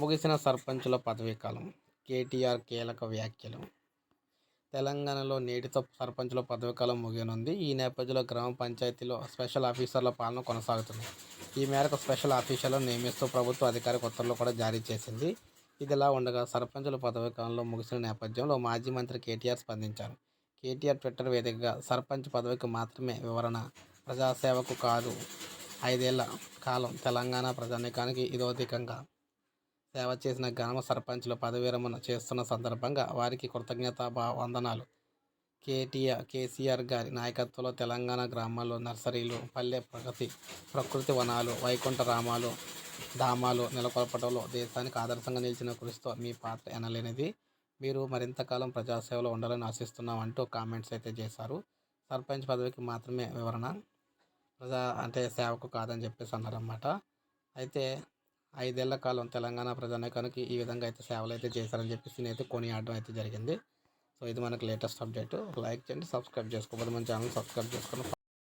ముగిసిన సర్పంచుల పదవీ కాలం. కేటీఆర్ కీలక వ్యాఖ్యలు. తెలంగాణలో నేటితో సర్పంచుల పదవీకాలం ముగియనుంది. ఈ నేపథ్యంలో గ్రామ పంచాయతీలో స్పెషల్ ఆఫీసర్ల పాలన కొనసాగుతుంది. ఈ మేరకు స్పెషల్ ఆఫీసర్లను నియమిస్తూ ప్రభుత్వ అధికారిక ఉత్తర్వులు కూడా జారీ చేసింది. ఇదిలా ఉండగా సర్పంచుల పదవీకాలంలో ముగిసిన నేపథ్యంలో మాజీ మంత్రి కేటీఆర్ స్పందించారు. కేటీఆర్ ట్విట్టర్ వేదికగా సర్పంచ్ పదవికి మాత్రమే వివరణ ప్రజాసేవకు కాదు. ఐదేళ్ళ కాలం తెలంగాణ ప్రజానీకానికి ఇదోధికంగా సేవ చేసిన గ్రామ సర్పంచుల పదవి చేస్తున్న సందర్భంగా వారికి కృతజ్ఞతా వందనాలు. కేటీఆర్ కేసీఆర్ గారి నాయకత్వంలో తెలంగాణ గ్రామాల్లో నర్సరీలు పల్లె ప్రగతి ప్రకృతి వనాలు వైకుంఠ రామాలు ధామాలు నెలకొల్పడంలో దేశానికి ఆదర్శంగా నిలిచిన కృషితో మీ పాత్ర ఎనలేనిది. మీరు మరింత కాలం ప్రజాసేవలో ఉండాలని ఆశిస్తున్నాం అంటూ కామెంట్స్ అయితే చేశారు. సర్పంచ్ పదవికి మాత్రమే వివరణ ప్రజా అంటే సేవకు కాదని చెప్పేసి అన్నారన్నమాట. అయితే ఐదేళ్ళ కాలం తెలంగాణ ప్రజానీకానికి ఈ విధంగా అయితే సేవలు అయితే చేశారని చెప్పేసి నేనైతే కొనియాడడం అయితే జరిగింది. సో ఇది మనకు లేటెస్ట్ అప్డేట్ లైక్ చేయండి సబ్స్క్రైబ్ చేసుకోకపోతే మన ఛానల్ సబ్స్క్రైబ్ చేసుకొని